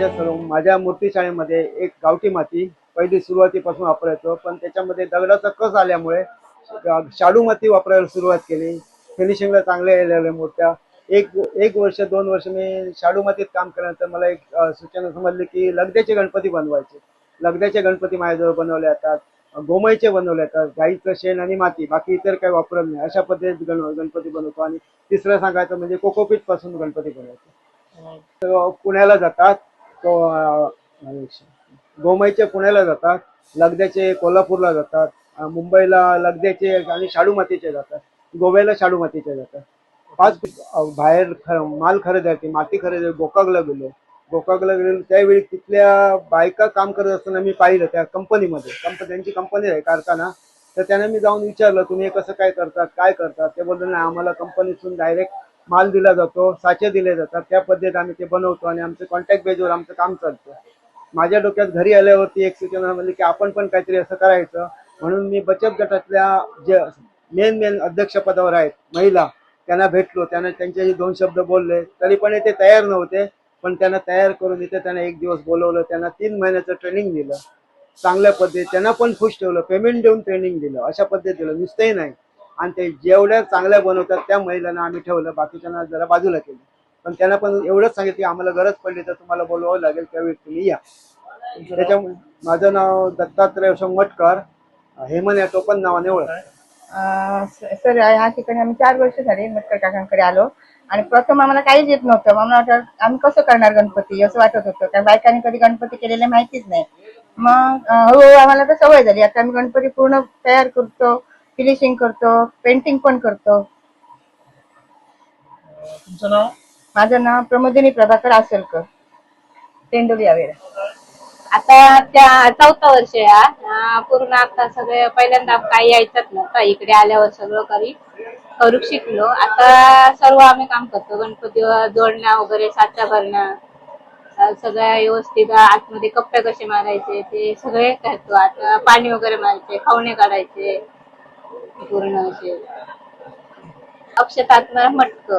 माझ्या सर्व माझ्या मूर्तीशाळेमध्ये एक गावठी माती पहिली सुरुवातीपासून वापरायचो पण त्याच्यामध्ये दगडाचा कस आल्यामुळे शाडू माती वापरायला सुरुवात केली. फिनिशिंगला चांगल्या आलेल्या मूर्त्या. एक एक वर्ष दोन वर्ष मी शाडू मातीत काम केल्यानंतर मला एक सूचना समजली की लगद्याचे गणपती बनवायचे. लगद्याचे गणपती माझ्याजवळ बनवले जातात गोमईचे बनवले जातात गाईचं शेण आणि माती बाकी इतर काही वापरत नाही. अशा पद्धतीत गण गणपती बनवतो. आणि तिसरं सांगायचं म्हणजे कोकोपीटपासून गणपती बनवतो तर पुण्याला जातात. गोमयचे गोमईचे पुण्याला जातात लगद्याचे कोल्हापूरला जातात मुंबईला लगद्याचे आणि शाडू मातीचे जातात गोव्याला शाडू मातीचे जातात. पाच बाहेर ख- माल खरेदी माती खरेदी गोकाकला गेलो. गोकाकला गेलो त्यावेळी तिथल्या बायका काम करत असताना मी पाहिलं त्या कंपनीमध्ये. कंप त्यांची कंपनी आहे कारखाना. तर त्यांना मी जाऊन विचारलं तुम्ही कसं काय करतात काय करतात? ते बोलले नाही आम्हाला कंपनीतून डायरेक्ट माल दिला जातो साचे दिले जातात त्या पद्धतीत आम्ही ते बनवतो आणि आमचे कॉन्टॅक्ट बेजवर आमचं काम चालतं. माझ्या डोक्यात घरी आल्यावरती एक सूचना म्हणजे की आपण पण काहीतरी असं करायचं. म्हणून मी बचत गटातल्या जे मेन मेन अध्यक्षपदावर आहेत महिला त्यांना भेटलो. त्यांना त्यांच्याशी दोन शब्द बोलले. तरी पण ते तयार नव्हते पण त्यांना तयार करून इथे त्यांना एक दिवस बोलवलं. त्यांना तीन महिन्याचं ट्रेनिंग दिलं. चांगल्या पद्धतीत त्यांना पण खुश ठेवलं. पेमेंट देऊन ट्रेनिंग दिलं. अशा पद्धतीत दिलं नुसतंही नाही. आणि ते जेवढ्या चांगल्या बनवतात त्या महिलांना आम्ही ठेवलं बाकीच्यांना जरा बाजूला केलं. पण त्यांना पण एवढंच सांगितलं की आम्हाला गरज पडली तर तुम्हाला बोलवावं लागेल त्यावेळी तुम्ही या. त्याच्यामुळे माझं नाव दत्तात्रय मटकर हेमन या टोपण नावाने ओळख. सर ह्या ठिकाणी आम्ही चार वर्ष झाले मटकर काकांकडे आलो. आणि प्रथम आम्हाला काहीच येत नव्हतं. मग आम्हाला वाटलं आम्ही कसं करणार गणपती असं वाटत होतं. कारण बायकांनी कधी गणपती केलेले माहितीच नाही. मग हळूहळू आम्हाला तर सवय झाली. आता आम्ही गणपती पूर्ण तयार करतो. फिनिशिंग करतो पेंटिंग पण करतो. तुमचं नाव? माझं नाव प्रमोदिनी प्रभाकर आसलकर. तेंडोली आवेरा आता त्या चौथा वर्ष आहे हा. अं, पूर्ण आता सगळे पहिल्यांदा काही यायचंच नव्हतं इकडे आल्यावर सगळं करी. करू शिकलो. आता सर्व आम्ही काम करतो गणपती जोडण्या वगैरे साचा भरणं अं, सगळ्या व्यवस्थित आतमध्ये कप्पे कसे मारायचे ते सगळे करतो. आता पाणी वगैरे मारायचे खावणे काढायचे. पूर्ण असे अक्षतात्मा मटक